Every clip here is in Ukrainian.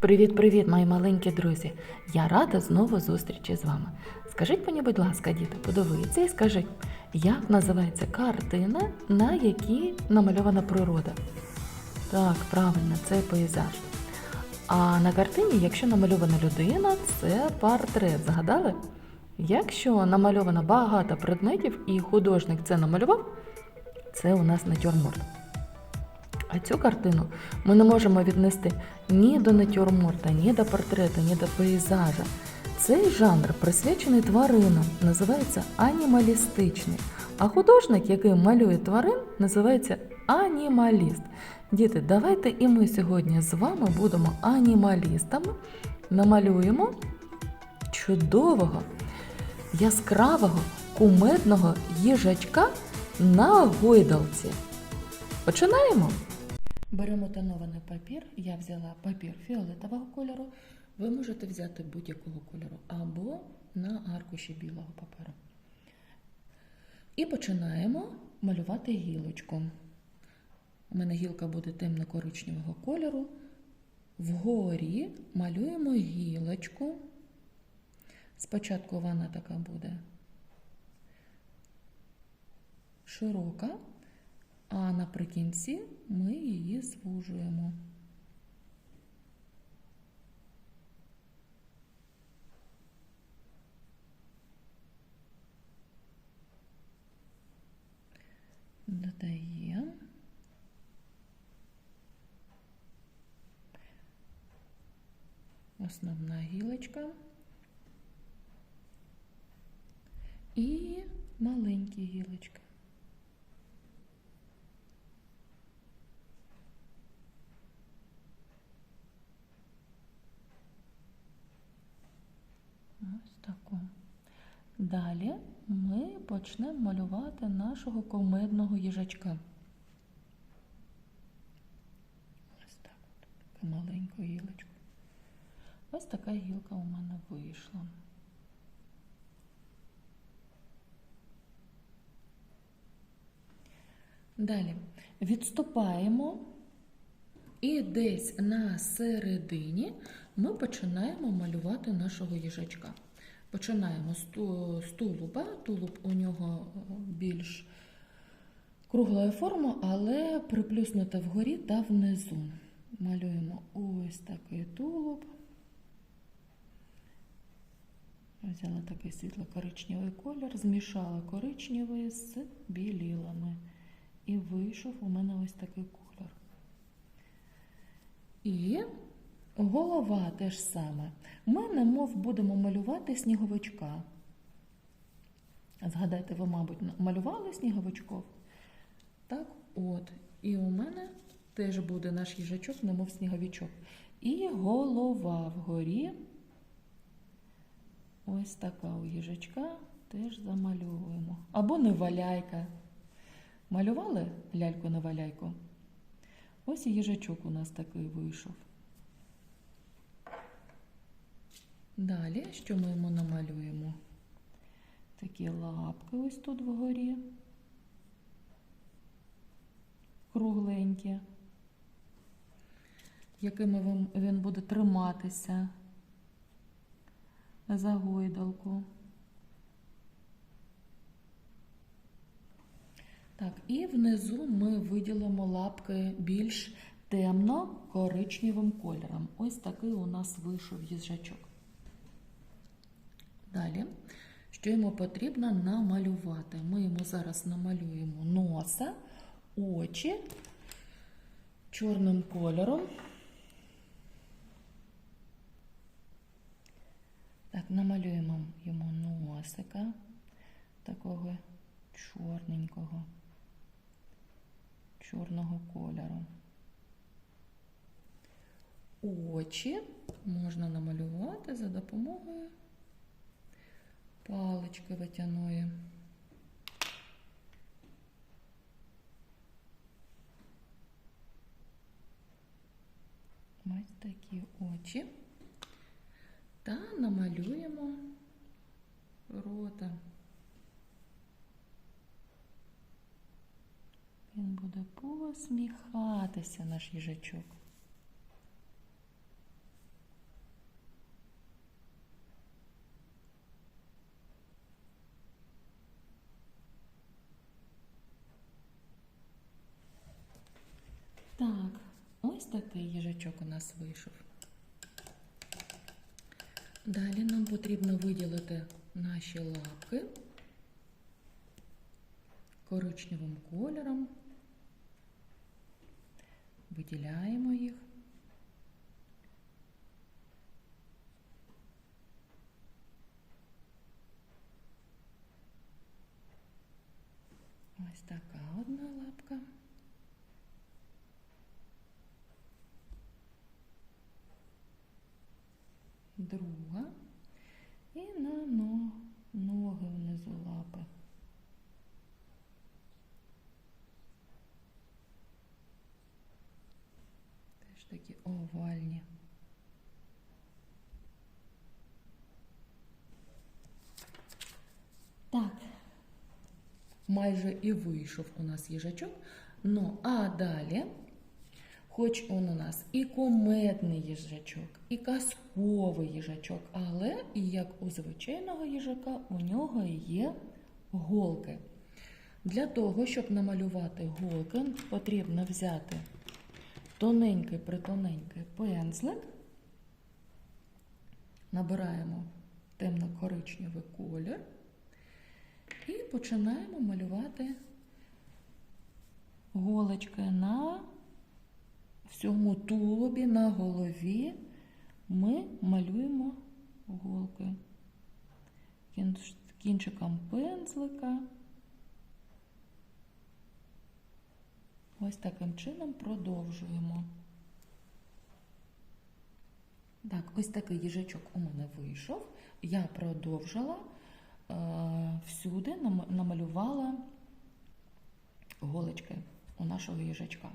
Привіт-привіт, мої маленькі друзі! Я рада знову зустрічі з вами. Скажіть мені, будь ласка, діти, подивіться і скажіть, як називається картина, на якій намальована природа? Так, правильно, це пейзаж. А на картині, якщо намальована людина, це портрет. Згадали? Якщо намальовано багато предметів і художник це намалював, це у нас натюрморт. А цю картину ми не можемо віднести ні до натюрморта, ні до портрета, ні до пейзажа. Цей жанр присвячений тваринам, називається анімалістичний. А художник, який малює тварин, називається анімаліст. Діти, давайте і ми сьогодні з вами будемо анімалістами, намалюємо чудового, яскравого, кумедного їжачка на гойдалці. Починаємо! Беремо тонований папір. Я взяла папір фіолетового кольору. Ви можете взяти будь-якого кольору або на аркуші білого паперу. І починаємо малювати гілочку. У мене гілка буде темно-коричневого кольору. Вгорі малюємо гілочку. Спочатку вона така буде широка, а наприкінці ми її звужуємо. Додаємо. Основна гілочка. І маленькі гілочки. Ось таку. Далі ми почнемо малювати нашого комедного їжачка. Ось так, таку маленьку гілочку. Ось така гілка у мене вийшла. Далі відступаємо і десь на середині ми починаємо малювати нашого їжачка. Починаємо з тулуба. Тулуб у нього е, більш круглої форми, але приплюснуте вгорі та внизу. Малюємо ось такий тулуб. Взяла такий світло-коричневий колір, змішала коричневий з білілами. І вийшов у мене ось такий колір. І голова теж саме. Ми немов будемо малювати сніговичка. Згадайте, ви, мабуть, малювали сніговичков? Так, от. І у мене теж буде наш їжачок, немов сніговичок. І голова вгорі. Ось така у їжачка теж замальовуємо. Або неваляйка. Малювали ляльку на валяйку? Ось і їжачок у нас такий вийшов. Далі, що ми йому намалюємо? Такі лапки ось тут вгорі. Кругленькі, якими він- буде триматися за гойдалку. Так, і внизу ми виділимо лапки більш темно-коричневим кольором. Ось такий у нас вийшов їжачок. Далі, що йому потрібно намалювати? Ми йому зараз намалюємо носа, очі чорним кольором. Так, намалюємо йому носика такого чорненького, чорного кольору. Очі можна намалювати за допомогою палички витяної. Ось такі очі. Та намалюємо рота. Він буде посміхатися, наш їжачок. у нас вийшов. Далі нам потрібно виділити наші лапки коричневим кольором. Виділяємо їх. Ось така одна Друга. І на ноги внизу лапи. Теж такі овальні. Так, майже і вийшов у нас їжачок. Ну, а далі, хоч он у нас і кометний їжачок, і казковий їжачок, але і як у звичайного їжака, у нього є голки. Для того, щоб намалювати голки, потрібно взяти тоненький притоненький пензлик, набираємо темно-коричневий колір. І починаємо малювати голочки на всьому тулубі, на голові. Ми малюємо голки кінчиком пензлика. Ось таким чином продовжуємо. Так, ось такий їжачок у мене вийшов. Я продовжила е, всюди намалювала голочки у нашого їжачка.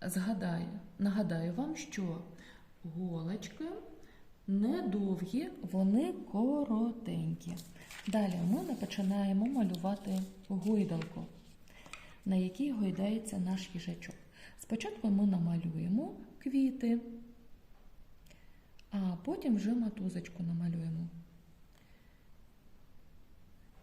Згадаю, нагадаю вам, що голочки недовгі, вони коротенькі. Далі ми починаємо малювати гойдалку, на якій гойдається наш їжачок. Спочатку ми намалюємо квіти, а потім вже матузочку намалюємо.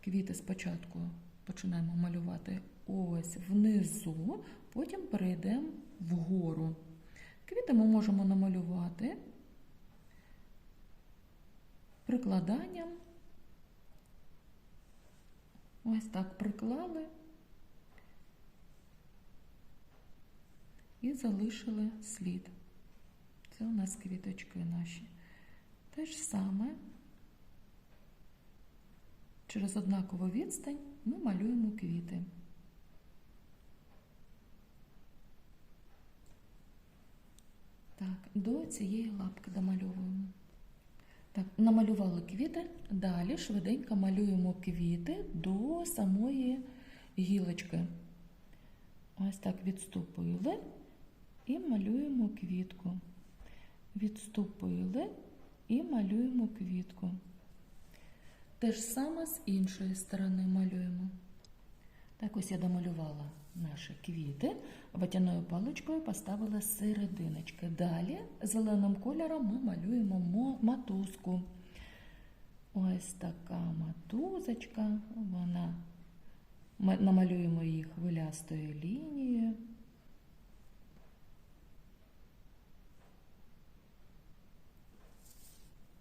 Квіти спочатку починаємо малювати ось внизу, потім перейдемо вгору. Квіти ми можемо намалювати прикладанням. Ось так приклали і залишили слід. Це у нас квіточки наші. Те ж саме через однакову відстань ми малюємо квіти. Так, до цієї лапки домальовуємо. Так, намалювали квіти, далі швиденько малюємо квіти до самої гілочки. Ось так відступили і малюємо квітку. Відступили і малюємо квітку. Те ж саме з іншої сторони малюємо. Так ось я домалювала наші квіти, ватяною паличкою поставила серединочки. Далі зеленим кольором ми малюємо матузку. Ось така матузочка, вона. Ми намалюємо її хвилястою лінією.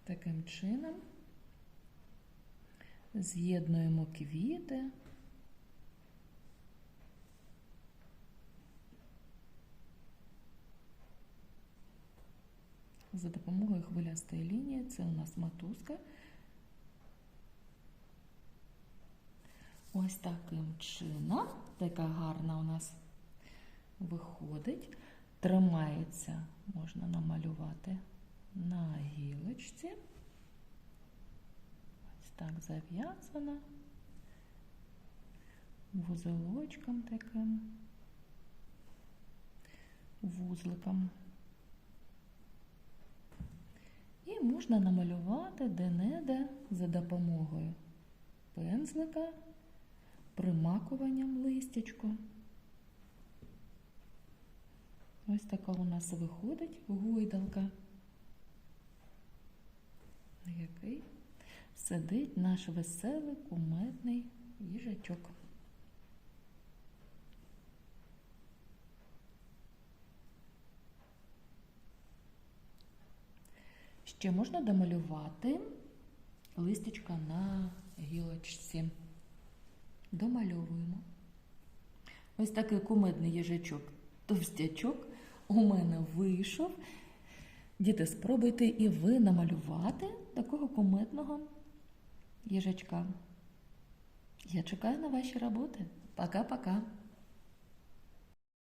Таким чином з'єднуємо квіти. За допомогою хвилястої лінії це у нас матузка. Ось таким чином, така гарна у нас виходить, тримається, можна намалювати на гілочці. Так зав'язана, вузелочком таким, вузликом. І можна намалювати де-не-де за допомогою пензлика, примакуванням листячку. Ось така у нас виходить гойдалка, сидить наш веселий кумедний їжачок. Ще можна домалювати листочка на гілочці. Домальовуємо. Ось такий кумедний їжачок, товстячок у мене вийшов. Діти, спробуйте і ви намалювати такого кумедного їжачка. Я чекаю на ваші роботи. Пока-пока.